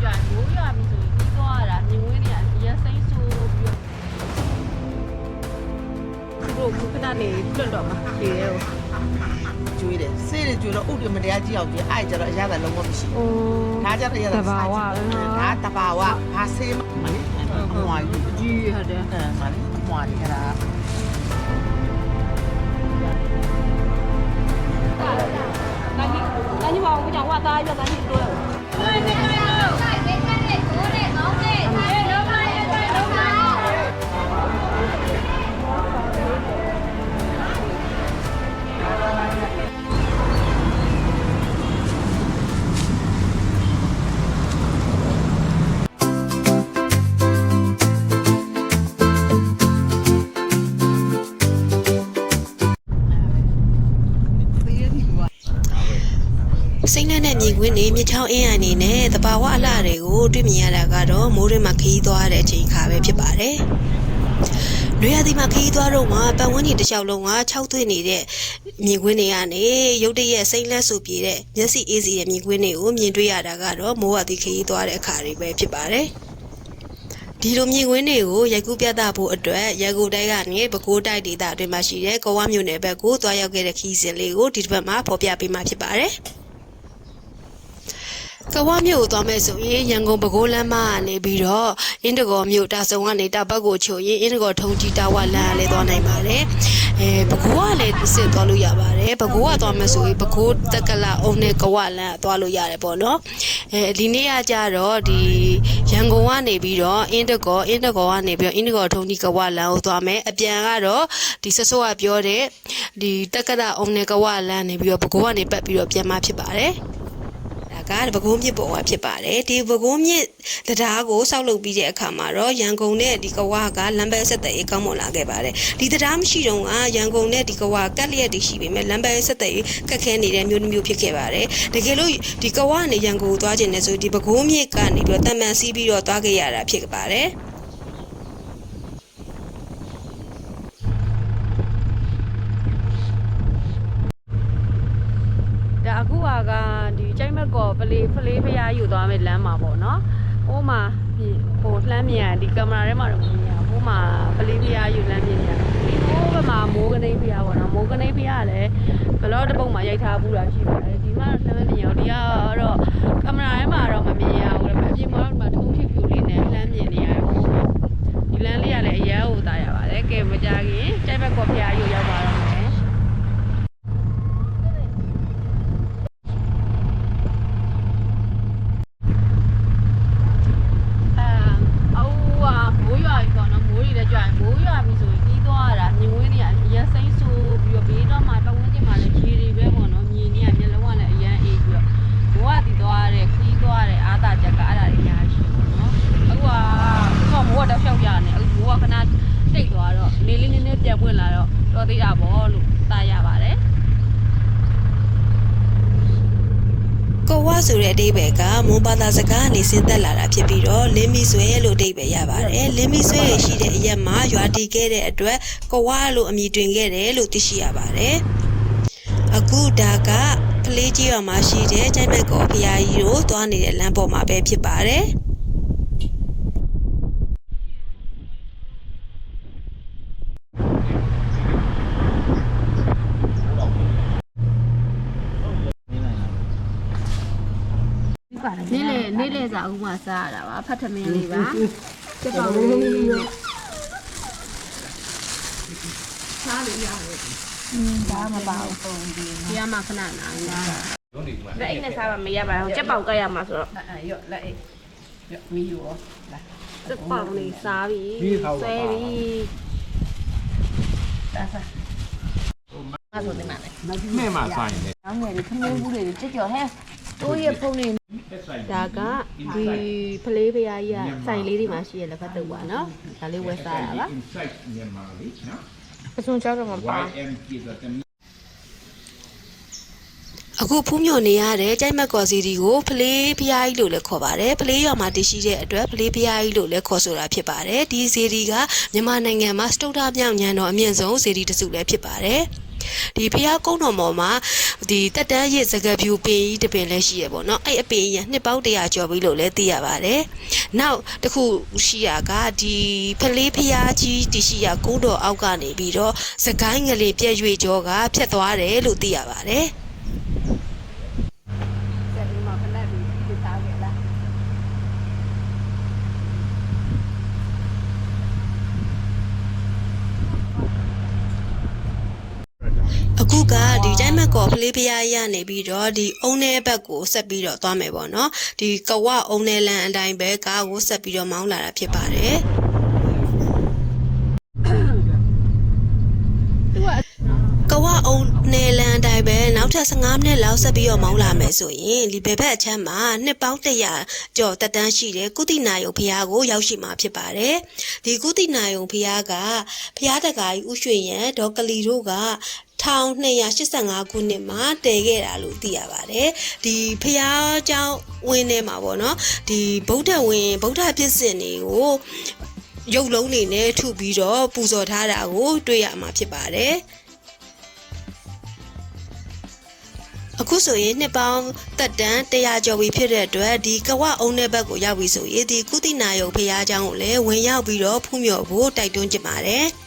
ကြွမိုးရွာပြီဆိုရင်ပြီးသွားတာမြင်ဝင်းနေရရစိမ့်ဆိုးပြီးတော့သူတို့ခုခဏနေလွတ်တော့မှာဒီရဲကို ကျွေးတယ်စေးတွေကျွေးတော့ဥတ္တမတရားကြီးအောင်ကျွေးအဲ့ကြတော့အရသာလုံးဝမရှိဘူး အိုး ဒါကြတော့အရသာ တဘာဝပဲနော် ဒါတဘာဝဘာစေးမလေးအမွာကြီး ကြီးဟုတ်တယ် အဲမလေးအမွာကြီးအဲ့ဒါ 那你那你把我讲话答一下，咱你多。 စိမ့်လက်နဲ့မြေခွင်းနေမြေချောင်းအင်းအိုင်နေနဲ့တဘာဝအလှတွေကိုတွေ့မြင်ရတာကတော့မိုးရင်းမှာခရီးသွားတဲ့အချိန်ခါပဲဖြစ်ပါတယ်။နွေရာသီမှာခရီးသွားတော့မှပတ်ဝန်းကျင်တစ်လျှောက်လုံးက၆သွင်းနေတဲ့မြေခွင်းတွေကနေရုတ်တရက်စိမ့်လက်ဆူပြေတဲ့မျက်စိအေးစီတဲ့မြေခွင်းတွေကိုမြင်တွေ့ရတာကတော့မိုးရာသီခရီးသွားတဲ့အခါတွေပဲဖြစ်ပါတယ်။ဒီလိုမြေခွင်းတွေကိုရိုက်ကူးပြသဖို့အတွက်ရန်ကုန်တိုင်းကနေပဲခူးတိုင်းဒေသအတွင်းမှာရှိတဲ့ကောဝမြို့နယ်ဘက်ကိုတွားရောက်ခဲ့တဲ့ခီးစဉ်လေးကိုဒီတစ်ပတ်မှာဖော်ပြပေးမှာဖြစ်ပါတယ်။ ကဝမြို့ကိုသွားမယ်ဆိုရင်ရန်ကုန်ပဲခူးလမ်းမကနေပြီးတော့အင်းတကောမြို့တာဆုံကနေတာဘက်ကိုချိုရင်အင်းတကောထုံကြီးတာဝလမ်းကလည်းသွားနိုင်ပါတယ်။အဲပဲခူးကလည်းစစ်သွားလို့ရပါတယ်။ပဲခူးကသွားမယ်ဆိုရင်ပဲခူးတက္ကလာအုံနဲ့ကဝလမ်းသွားလို့ရတယ်ပေါ့နော်။အဲဒီနေ့ကကြတော့ဒီရန်ကုန်ကနေပြီးတော့အင်းတကောအင်းတကောကနေပြီးတော့အင်းတကောထုံကြီးကဝလမ်းကိုသွားမယ်။အပြန်ကတော့ဒီဆဆောကပြောတဲ့ဒီတက္ကလာအုံနဲ့ကဝလမ်းနေပြီးတော့ပဲခူးကနေပတ်ပြီးတော့ပြန်มาဖြစ်ပါတယ်။ ဒါကပဲခူးမြစ်ပေါ်မှာဖြစ်ပါတယ်ဒီပဲခူးမြစ်တရားကိုစောက်လုပ်ပြီးတဲ့အခါမှာတော့ရန်ကုန်နဲ့ဒီကဝါကလမ်းဘက်ဆက်သွယ်ရေးကောင်းမွန်လာခဲ့ပါတယ်ဒီတရားမရှိတော့ကရန်ကုန်နဲ့ဒီကဝါကက်လျက်တည်ရှိပေမဲ့လမ်းဘက်ဆက်သွယ်ရေးခက်ခဲနေတဲ့မျိုးတစ်မျိုးဖြစ်ခဲ့ပါတယ်တကယ်လို့ဒီကဝါနဲ့ရန်ကုန်ကိုသွားခြင်းနဲ့ဆိုဒီပဲခူးမြစ်ကနေပြီးတော့တမန်စီးပြီးတော့သွားခဲ့ရတာဖြစ်ပါတယ်ဒါအခုကကဒီ ကျိုင်းမက်ကော်ပလေးဖလေးဖျားယူသွားမယ်လမ်းမှာပေါ့နော်။ဟိုမှာဟိုလှမ်းမြင်ဒီကင်မရာထဲမှာတော့မမြင်ရဘူး။ဟိုမှာပလေးဖျားယူလမ်းမြင်ရ။ဒီဟိုဘက်မှာမိုးကနေဖျားပေါ့နော်။မိုးကနေဖျားလည်းဘလော့တစ်ပုတ်မှာရိုက်ထားဘူးတာရှိပါတယ်။ဒီမှာတော့လှမ်းမမြင်ရဘူး။ဒီကတော့ကင်မရာထဲမှာတော့မမြင်ရဘူး။ဒါပေမဲ့အပြင်မှာတော့ဒီမှာထုံးဖြူဖြူလေးနဲ့လှမ်းမြင်နေရတယ်ဟိုမှာ။ဒီလမ်းလေးကလည်းအရန်ဟိုသားရပါတယ်။ကဲမကြခင်ကျိုင်းမက်ကော်ဖျားယူရောက်ပါတော့မယ်။ အဲအော်ဟာမိုးရွာပြီပေါ့ နော်မိုးတွေလည်းကြွရင်မိုးရွာပြီဆိုရင်ပြီးသွားတာမြင်ဝင်းတွေကရစိမ့်ဆိုးပြီးတော့ဘေးတော့မှပတ်ဝန်းကျင်မှာလည်းရေတွေပဲပေါ့နော်မြင်နေရမျက်လုံးကလည်းအရန်အေးပြီးတော့မိုးကတည်သွားတဲ့ခီးသွားတဲ့အားသာချက်ကအဲ့ဒါတွေအများကြီးရှိပေါ့နော်အခုကခုကမိုးကတော့ရှောက်ပြနေအခုမိုးကခဏတိတ်သွားတော့နေလေးနည်းနည်းပြန်ပွင့်လာတော့တော်သေးတာပေါ့လို့တားရပါတယ် ကောဝါဆိုတဲ့အဓိပ္ပာယ်ကမွန်ဘာသာစကားကနေဆင်းသက်လာတာဖြစ်ပြီးတော့လင်းမီဆွဲလို့အဓိပ္ပာယ်ရပါတယ်လင်းမီဆွဲရရှိတဲ့အရက်မှာရွာတည်ခဲ့တဲ့အတွက်ကောဝါလို့အမည်တွင်ခဲ့တယ်လို့သိရှိရပါတယ်အခုဒါကဖလေးကြီးရွာမှာရှိတဲ့ကျိုင်းမက်ကောဖရာကြီးတို့သွားနေတဲ့လမ်းပေါ်မှာပဲဖြစ်ပါတယ် နေ့လေနေ့လေစာဥမာစားရတာပါဖတ်ထမင်းလေးပါစက်ပေါင်းလေးနဲ့စားလို့ရတယ်อืมဒါမပါဘူးပုံဒီဒီကမှခဏနာနေတာလက်အိတ်နဲ့စားပါမရပါဘူးစက်ပေါင်းကရမှာဆိုတော့အဲ့ရော့လက်အိတ်ရော့မီယူရောလာစက်ပေါင်းလေးစားပြီဆွဲပြီဒါစားမဆိုတင်ပါလေမဲ့မှာဆိုင်တယ်နောင်ငယ်လေးခမင်းဘူးလေးကြက်ကြော်ဟဲ့ တိုးရဖုန်းလေးဒါကဒီဖလေးဖရာကြီးကစိုင်လေးတွေမှာရှိရလက်ဖက်တုပ်ပါနော်ဒါလေးဝယ်စားတာပါ inside မြန်မာလေးနော်အစွန်ကြောက်တော့မပါ YM ကြည့်တဲ့အခုဖူးမြော်နေရတဲ့ကြိုက်မက်ကော်စီဒီကိုဖလေးဖျားကြီးလို့လည်းခေါ်ပါတယ်ဖလေးရွာမှာတည်ရှိတဲ့အတွက်ဖလေးဖျားကြီးလို့လည်းခေါ်ဆိုတာဖြစ်ပါတယ်ဒီဇီဒီကမြန်မာနိုင်ငံမှာစတုတ္ထမြောက်ညံတော်အမြင့်ဆုံးဇီဒီတစ်စုလည်းဖြစ်ပါတယ် ဒီဖျားကုန်းတော်ပေါ်မှာဒီတက်တန်းရစ်စကပြူပင်ကြီးတစ်ပင်လည်းရှိရပေါ့နော်အဲ့အပင်ကြီးကနှစ်ပေါင်း100ကျော်ပြီလို့လည်းသိရပါတယ်နောက်တစ်ခုရှိရကဒီဖလေးဖျားကြီးတရှိရကုန်းတော်အောက်ကနေပြီးတော့စကိုင်းငလေပြည့်ရွေကျော်ကဖြတ်သွားတယ်လို့သိရပါတယ် ဆက်ပြီးမှခဏပြီးပြသားခဲ့လား အခုကဒီတိုင်းမ က်ကော်ဖလေးဖျားရနေပြီးတော့ဒီအုံထဲဘက်ကိုဆက်ပြီးတော့သွားမယ်ပေါ့နော်ဒီကဝအုံထဲလန်အတိုင်းပဲကားကိုဆက်ပြီးတော့မောင်းလာတာဖြစ်ပါတယ်ကဝအုံနယ်လန်အတိုင်းပဲနောက်ထပ်15မိနစ်လောက်ဆက်ပြီးတော့မောင်းလာမယ်ဆိုရင်ဒီဘယ်ဘက်အချမ်းမှာနှစ်ပေါင်း100ကျော်တက်တန်းရှိတဲ့ကုတိနာယုံဖျားကိုရောက်ရှိမှာဖြစ်ပါတယ်ဒီကုတိနာယုံဖျားကဖျားတကာကြီးဥရွှေရန်ဒေါကလီတို့က 1285ခုနှစ်မှာတည်ခဲ့တာလို့သိရပါတယ်ဒီဖျားเจ้าဝင်းထဲမှာပေါ့နော်ဒီဗုဒ္ဓဝင်ဗုဒ္ဓပြည့်စင်တွေကိုရုပ်လုံးနေနဲ့ထုပြီးတော့ပူဇော်ထားတာကိုတွေ့ရမှာဖြစ်ပါတယ် အခုဆိုရင်နှစ်ပေါင်းတက်တန်း100ကျော်ပြီဖြစ်တဲ့အတွက်ဒီကဝအုံတဲ့ဘက်ကိုရောက်ပြီဆိုရင်ဒီကုတိနာယုံဖရာเจ้าကိုလည်းဝင်ရောက်ပြီးတော့ဖူးမြော်ဖို့တိုက်တွန်းချင်ပါတယ်။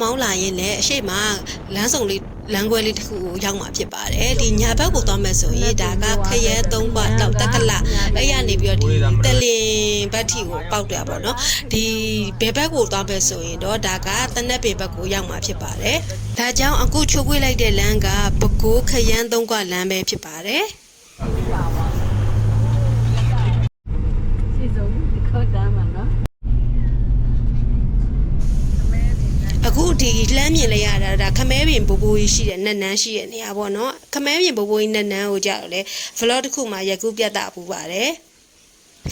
မောင်းလာရင်လည်းအရှိမလမ်းဆောင်လေးလမ်းခွဲလေးတစ်ခုကိုရောက်မှာဖြစ်ပါတယ်ဒီညာဘက်ကိုသွားမယ်ဆိုရင်ဒါကခရဲ၃ဘတ်တော့တက်ကလအဲ့ရနေပြီးတော့ဒီတလင်ဘတ်ထီကိုပောက်တာပေါ့နော်ဒီဘယ်ဘက်ကိုသွားမယ်ဆိုရင်တော့ဒါကတနက်ပေဘက်ကိုရောက်မှာဖြစ်ပါတယ်ဒါကြောင့်အခုချိုးခွေးလိုက်တဲ့လမ်းကပကိုးခရမ်း၃ကလမ်းပဲဖြစ်ပါတယ်စီစုံဒီခေါ်တမ်းမှာနော် အခုဒီလှမ်းမြင်လိုက်ရတာဒါခမဲပြင်ဘိုးဘိုးကြီးရှိတဲ့နတ်နန်းရှိတဲ့နေရာပေါ့နော်ခမဲပြင်ဘိုးဘိုးကြီးနတ်နန်းကိုကြောက်လေ vlog တစ်ခုမှာရက်ကူးပြတ်တာပူပါတယ်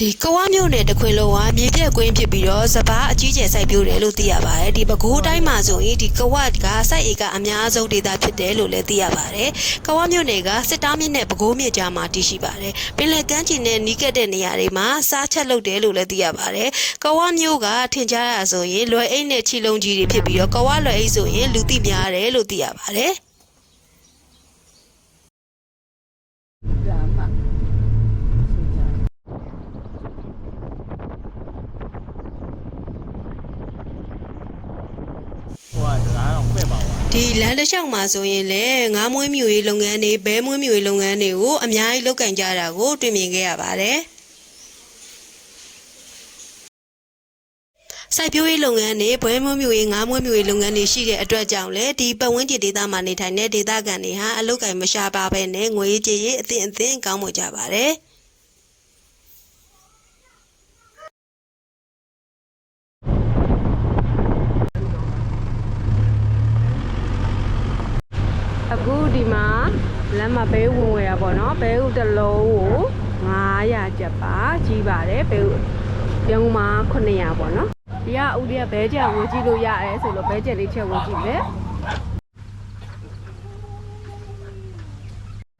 ဒီကဝမျိုးနဲ့တခွင်လုံးကမြေပြက်ကွင်းဖြစ်ပြီးတော့စပားအကြီးကျယ်စိုက်ပျိုးတယ်လို့သိရပါတယ်ဒီပဲခူးတိုင်းမှာဆိုရင်ဒီကဝကစိုက်ဧကအများဆုံးဒေသဖြစ်တယ်လို့လည်းသိရပါတယ်ကဝမျိုးနယ်ကစစ်တားမြစ်နဲ့ပဲခူးမြစ်ကြားမှာတည်ရှိပါတယ်ပင်လယ်ကမ်းခြေနဲ့နီးကပ်တဲ့နေရာတွေမှာစားချက်လုပ်တယ်လို့လည်းသိရပါတယ်ကဝမျိုးကထင်ရှားရဆိုရင်လွယ်အိတ်နဲ့ချီလုံးကြီးတွေဖြစ်ပြီးတော့ကဝလွယ်အိတ်ဆိုရင်လူသိများတယ်လို့သိရပါတယ် ဒါမှ ဟိုကဒါတော့ပဲ့ပါပါ ဒီလမ်းတစ်လျှောက်မှာဆိုရင်လည်းငါးမွေးမြူရေးလုပ်ငန်းတွေဘဲမွေးမြူရေးလုပ်ငန်းတွေကိုအများကြီးလုပ်ကင်ကြတာကိုတွေ့မြင်ခဲ့ရပါတယ်စိုက်ပျိုးရေးလုပ်ငန်းတွေဘွဲမွေးမြူရေးငါးမွေးမြူရေးလုပ်ငန်းတွေရှိတဲ့အတွက်ကြောင့်လည်းဒီပတ်ဝန်းကျင်ဒေသမှာနေထိုင်တဲ့ဒေသခံတွေဟာအလုပ်ကင်မရှာပါဘဲနဲ့ငွေကြေးရေးအသင့်အသင့်ကောင်းမွန်ကြပါတယ် အခုဒီမှာလမ်းမှာဘဲဥဝင်ဝယ်ရပါတော့ဘဲဥတစ်လုံးကို900ကျပ်ပါကြီးပါတယ်ဘဲဥပြုံးမှာ900ပေါ့နော်ဒီကဦးလေးကဘဲချက်ဝယ်ကြည့်လို့ရတယ်ဆိုလို့ဘဲချက်လေးချက်ဝယ်ကြည့်မယ်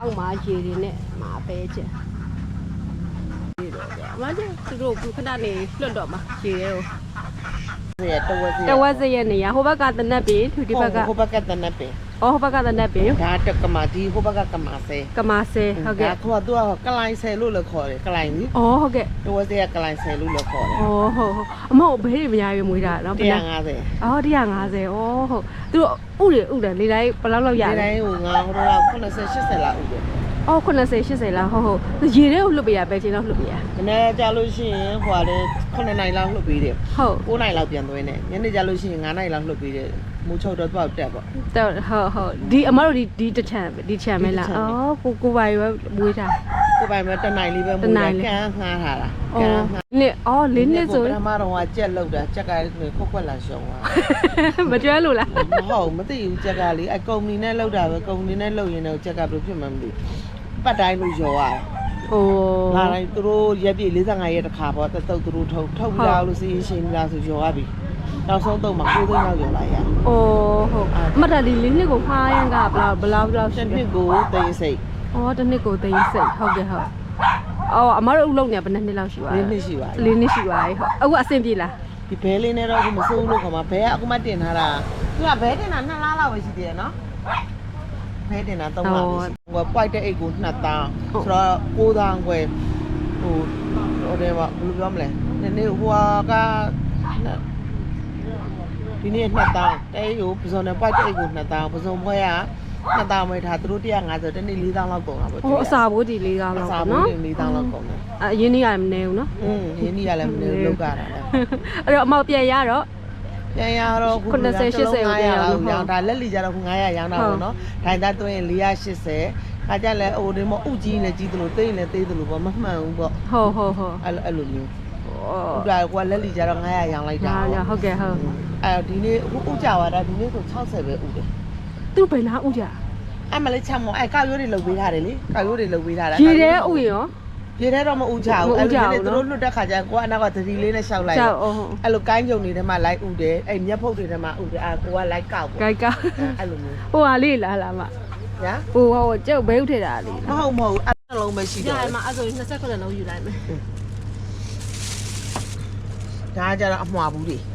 အောက်မှာရေတွေနဲ့မှာဘဲချက်ဒီတော့ကြာမကျသူတို့ခုခဏနေလွတ်တော့မှာရေတွေကိုစေတဝက်စေတဝက်စရဲ့နေရဟိုဘက်ကတနက်ပြီသူဒီဘက်ကဟိုဘက်ကတနက်ပင် အော်ဟိုဘက်ကတနက်ပြီဒါတက်ကမာဒီဟိုဘက်ကကမာဆဲကမာဆဲဟုတ်ကဲ့ဒါခေါ်သူကကလိုင်းဆဲလို့လည်းခေါ်တယ်ကလိုင်းကြီးအော်ဟုတ်ကဲ့တဝက်စေကကလိုင်းဆဲလို့လည်းခေါ်တယ်။အော်ဟုတ်ဟုတ်အမဟုတ်ဘဲတွေမရရွေးမွေးတာနော်ဘယ်လား150အော်150အော်ဟုတ်သူတို့ဥတွေဥတယ်လေလိုက်ဘယ်လောက်လောက်ရဒီလဲတိုင်းဟိုငါဟိုတော့80 80လောက်ဥတယ်အော်80 80လားဟုတ်ဟုတ်သူရေတွေကိုလှုပ်ပေးရပဲချင်းတော့လှုပ်ပေးရမနေ့ကြလို့ရှိရင်ဟိုကလည်း9နိုင်လောက်လှုပ်ပြီးတယ်ဟုတ်9နိုင်လောက်ပြန်သွင်းတယ်ညနေကြလို့ရှိရင်9နိုင်လောက်လှုပ်ပြီးတယ် မူချုပ်တော့တော့တက်ပေါ့တော်ဟုတ်ဟုတ်ဒီအမတို့ဒီဒီတစ်ချမ်းဒီချမ်းမဲလားဒီတစ်ချမ်းပဲအော်ကိုကိုပါရွယ်မွေးတာကိုပိုင်မဲ့တနိုင်လေးပဲမူတနိုတာင်လေးကန်းငှားထားတာကအော်န်းငှားနှစ်အော်လေးနှစ်ဆိုပထမတော့ကကြက်လောက်တာကြက်ကလည်းခွက်ခွက်လာရှုံသွားမကျွဲလို့လားမဟုတ်မသိဘူးကြက်ကလေအကုမ္ပဏီနဲ့လောက်တာပဲကုမ္ပဏီနဲ့လောက်ရင်တော့ကြက်ကဘယ်လိုဖြစ်မှမသိဘူးပတ်တိုင်းလို့ရောရတယ်ဟိုလာတိုင်းသူတို့ရက်ပြည့်45ရက်တစ်ခါပေါ့တက်တုတ်သူတို့ထုတ်ထုတ်ပြီးတော့လို့စီးရင်ရှင်းလာဆိုရောရပြီ နောက်ဆုံးတော့မှ9သိန်းလောက်ရောလိုက်ရအိုးဟုတ်အမတ်တဒီလေးနှစ်ကိုဖားရန်ကဘလောက်ဘလောက်ဘလောက်ရှိတစ်လဲနှစ်ကိုသိန်းစိတ်အော်တစ်နှစ်ကိုသိန်းစိတ်ဟုတ်ကဲ့ဟုတ်အော်အမတို့အလုပ်နေဘယ်နှစ်နှစ်လောက်ရှိပါလဲလေးနှစ်ရှိပါပြီလေးနှစ်ရှိပါပြီဟုတ်အခုအဆင်ပြေလားဒီဘဲလေးနဲ့တော့အခုမစိုးဘူးလို့ခေါ်မှာဘဲကအခုမှတင်ထားတာသူကဘဲတင်တာ2လလောက်ပဲရှိသေးတယ်နော်ဘဲတင်တာ3လပဲရှိဟိုပွိုက်တဲ့အိတ်ကို2တောင်းဆိုတော့9တောင်းခွဲဟိုဟိုတယ်ကဘယ်လိုပြောမလဲဒီနေ့ဟိုက ဒီနေ့2တောင်းတဲ့အိတ်ကိုပစုံနဲ့ပွိုက်တဲ့အိတ်ကို2တောင်းပစုံဘွဲက2တောင်းပဲထားသူတို့150တနေ့4တောင်းလောက်ကုန်တာပေါ့ဟိုအစာဘိုးဒီလေးကောင်းအတော့စာပေါ့ဘူးနော်တွေ4တောင်းလောက်ကုန်တယ်အအရင်နေ့ကမနေဘူးနော်อืมရင်းနှီးရလည်းမနေဘူးလောက်ကြတာလေအဲ့တော့အမောက်ပြန်ရတော့ပြန်ရတော့ခု80 80ကိုပြန်ရလို့ရောင်းဒါလက်လီကြတော့ခု900ရောင်းတာပေါ့နော်ဒိုင်သားသွင်းရင်480ခါကြလဲအိုဒီမဥကြီးလည်းကြီးသလိုသိရင်လည်းသေးသလိုပေါ့မမှန်ဘူးပေါ့ဟုတ်ဟုတ်ဟုတ်အဲ့လိုအဲ့လိုမျိုးအော်ဥဒါကွာလက်လီကြတော့900ရောင်းလိုက်တာဒါရဟုတ်ကဲ့ဟုတ် အဲ့တော့ဒီနေ့ဥဥကြသွားတာဒီနေ့ဆို60ပဲဥတယ်သူ့ဘယ်နာဥကြအဲ့မလေးချက်မောအဲ့ကောက်ရိုးတွေလုတ်ပေးထားတယ်လေကောက်ရိုးတွေလုတ်ပေးထားတာရေထဲဥရောရေထဲတော့မဥကြဘူးမဥကြဘူးအဲ့လိုနော်သူတို့လွတ်တဲ့ခါကျကိုကအနောက်ကသတိလေးနဲ့ရှောက်လိုက်ကြောတော့က်အော်ဟုတ်အဲ့လိုကိုင်းကြုံတွေထဲမှာလိုက်ဥတယ်အဲ့မျက်ဖုတ်တွေထဲမှာဥတယ်အဲ့ကိုကလိုက်ကောက်ပေါ့ဂိုက်ကအဲ့လိုမျိုးဟိုဟာလေးလားလားမညာဟိုဟိုကျုပ်ဘဲဥထည့်တာလေးမဟုတ်မဟုတ်အဲ့နှလုံးပဲရှိကြာတော့မှာအဲ့ဆို29လုံးယူလိုက်မယ်ဒါကကြတော့အမွာဘူးတွေ။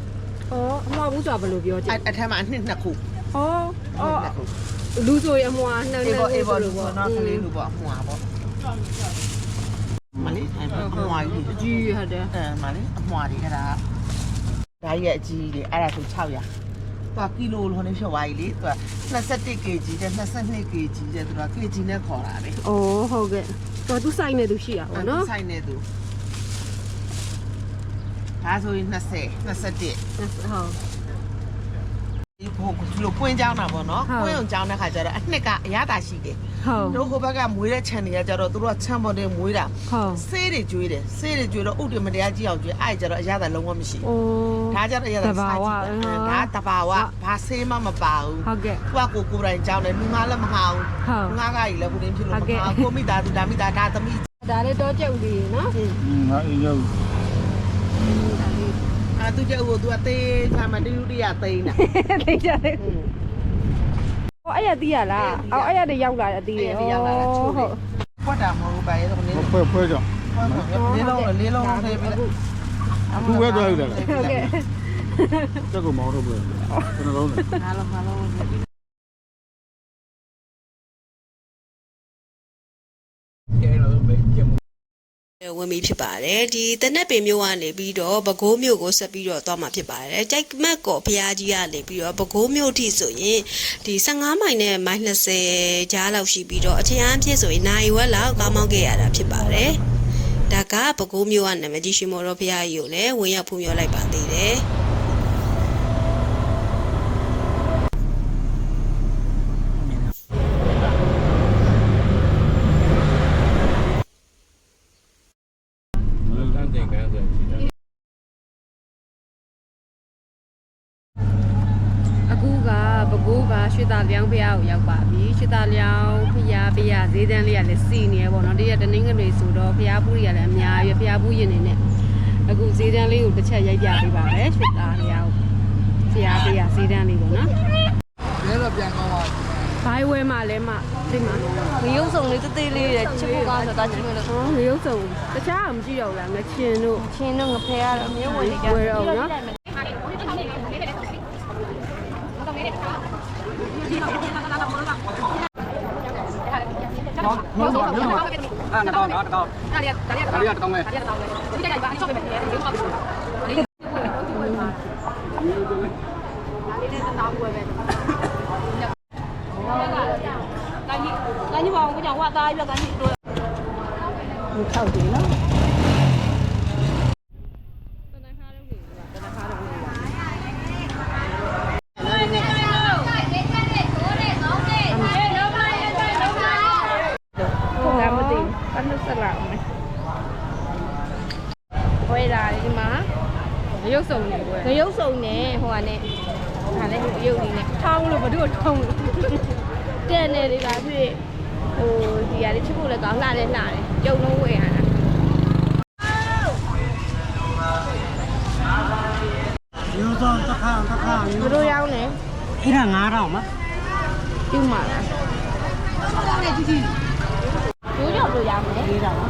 အော်အမွားဘူးဆိုတာဘယ်လိုပြောကြအဲ့ည့်အထက်မှာအနှစ်နှစ်ခု။အော်အော်နှစ်ခုလူဆိုရင်အမွားနှောင်းအေးနှောပေါ့င်းအေးပေါ့လို့လူပေါ့ပေါ့နော်ကလေးလူပေါ့အမွာပေါ့မလေးအဲ့အမွာကြီးအကြီးဟုတ်တယ်အဲမလေးအမွာတွေအဲ့ဒါဒါရဲ့အကြီးတွေအဲ့ဒါဆို600သွားကီလိုလုံးနဲ့ဖြုတ်သွားပြီလေသူက21 kg တဲ့22 kg တဲ့သူက kg နဲ့ခေါ်တာလေ။အော်ဟုတ်ကဲ့။တော့သူစိုက်နေသူရှိရပါတော့ဆိုင်နေသူ ဒါဆိုရင်20 21။ဟုတ် ဒီဖို့ကလိုပွင့်ကြောင်းတာပေါ့နော်ဟုတ် ပွင့်အောင်ကြောင်းတဲ့ခါကျတော့အနှစ်ကအရသာရှိတယ်ဟုတ်တို့ဟိုဘက်ကမွေးတဲ့ခြံတွေကကျတော့သူတို့ကခြံပေါ်တင်မွေးတာဟုတ်ဆေးတွေကျွေးတယ်ဆေးတွေကျွေးတော့ဥတ္တမတရားကြီးအောင်ကျွေးအဲ့ကျတော့အရသာလုံးဝမရှိဘူး။အော်ဒါကြတော့အရသာတဘာဝစားကြည့်ဟုတ်တာဒါတဘာဝဘာဆေးမှမပါဘူးဟုတ်ကဲ့သူကကိုကိုယ်တိုင်ကြောင်းတယ်လူငါလည်းမဟာဘူးဟုတ်လူငါကကြီးလည်းခုတင်းဖြစ်လို့ဟုတ်မကဲ့ ဟာကိုမိသားစုဒါမိသားဒါသမီးဒါလေးတော့ကြုတ်လေးနော် ငါအင်းရောက်အဲ သူကျဥကိုသူကသေးချာမတူတူရသိန်းတာ။သိကြတယ်။ဟောအဲ့ရတီးရလား။အော်အဲ့ရတည်းရောက်လာတဲ့အတီးရအဲ့ဒီရောက်လာတာချိုးတယ်ဖွက်တာမဟုတ်ဘူးပါရဲ့တော့နင်းမဖွဲဖွဲကြောင့်လေးလုံးလေးလုံးထည့်ပြီးအခုဝဲသွားလိုက်တာဟုတ်ကဲ့တက်ကိုမောင်းတော့ပဲကျွန်တော်လုံးတယ်ဟာလုံးဟာလုံး ဝင်ပြီးဖြစ်ပါတယ်ဒီတနက်ပင်မျိုးကနေပြီးတော့ပဲခူးမျိုးကိုဆက်ပြီးတော့သွားမှာဖြစ်ပါတယ်ကြိုက်မက်ကောဘုရားကြီးကနေပြီးတော့ပဲခူးမျိုးထိဆိုရင်ဒီ15မိုင်နဲ့မိုင်20ကြားလောက်ရှိပြီးတော့အထင်အားဖြင့်ဆိုရင်နိုင်ဝက်လောက်ကောင်းမောင်းခဲ့ရတာဖြစ်ပါတယ်ဒါကပဲခူးမျိုးကနာမည်ကြီးရှင်မော်တော်ဘုရားကြီးကိုလည်းဝင်ရောက်ဖူးမြော်လိုက်ပါသေးတယ် တန်းတင်ကန်းဆိုရှိတယ် အခုကပဲခူးကရွှေ သားလျောင်းဖျားကိုရောက်ပါပြီရွှေသားလျောင်းဖျားဖျားဈေးတန်းလေးကလည်းစီနေရပေါ့နော်တရက်တနင်္ဂနွေဆိုတော့ဖျားပူတွေကလည်းအများကြီးဖျားပူရင်နေနဲ့အခုဈေးတန်းလေးကိုတစ်ချက်ရိုက်ပြပေးပါမယ်ရွှေသားလျောင်းဖျားဖျားဈေးတန်းလေးပေါ့နော်လဲတော့ပြန်ကောင်းပါဘိုင်းဝဲမှာလဲမဒီမှာငရုပ်စုံလေးတေးသေးလေးတဲ့ချစ်ဖို့ကောင်းဆိုတာကြည့်လို့ဟောငရုပ်စုံတခြားကမကြည့်တော့ဘူးလားငချင်တို့ချင်းတို့ငဖဲရတော့အမျိုးဝင်နေကြဝယ်တော့နော် အဲ့ငါ တော့ငါတော့ဒါလေးဒါလေးတော့မယ်ကိုင်းပါအောင်ကြောင့်ဝတ်သားပြကိုင်းတို့ထောက်တယ်နော်က်စုံနဲ့ဟိုကနဲ့ဟာလည်းရုပ်လေးနဲ့ထောင်းလို့ဘာလို့ထောင်းလို့တဲ့နေလေးပါဖြစ်ဟိုဒီကလေးချစ်ဖို့လည်းကောင်းလှလည်းလှတယ်ရုပ်လုံးဝယ်ရတာမျိုးစုံတစ်ခါတစ်ခါဘယ်လိုရောင်းလဲအဲ့ဒါ9000မပြုတ်မှာလားကျိုးကြော်ဘယ်လိုရောင်းလဲလေးတာပါ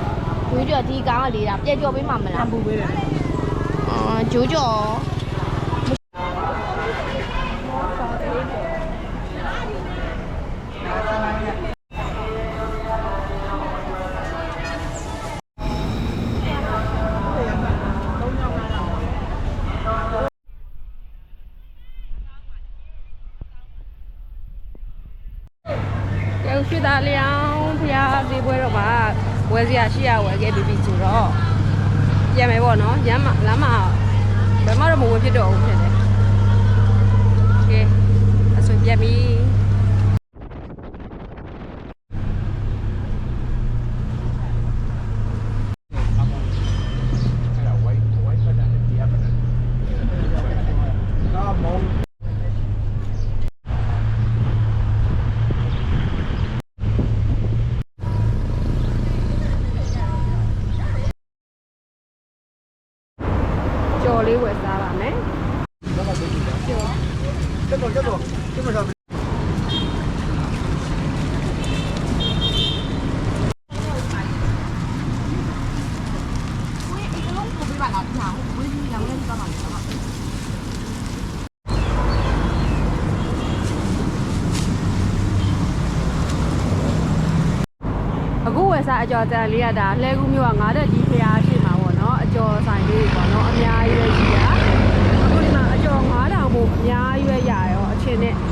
ကျိုးကြော်ဒီကောင်းကလေးတာပြည့်ကြော်ပေးမှာမလား ပူပေးတယ် အော်ကျိုးကြော် ကျောင်းရွှေသားလျောင်းဖျားသေးပွဲတော့မှာဝယ်စရာရှိရဝယ်ခဲ့ပြီးပြီဆိုတော့ပြန်မယ်ပေါ့နော်ရမ်းမလမ်းမှာဘယ်မှတော့မဝင် ဖြစ်တော့ဘူးဖြစ်တယ်ကဲအဆွေပြန်ပြီ တက်တော့တက်တော့တက်မှာတော့အခုဝယ်စားအကျော်တန်လေးရတာလှဲကူးမျိုးက9တက်ကြီးဖျားရှိမှာပေါ့နော်အကျော်ဆိုင်လေးပေါ့နော်အများကြီးပဲရှိတာအခုဒီမှာအကျော်9000ပို့အများကြီးပဲ よね。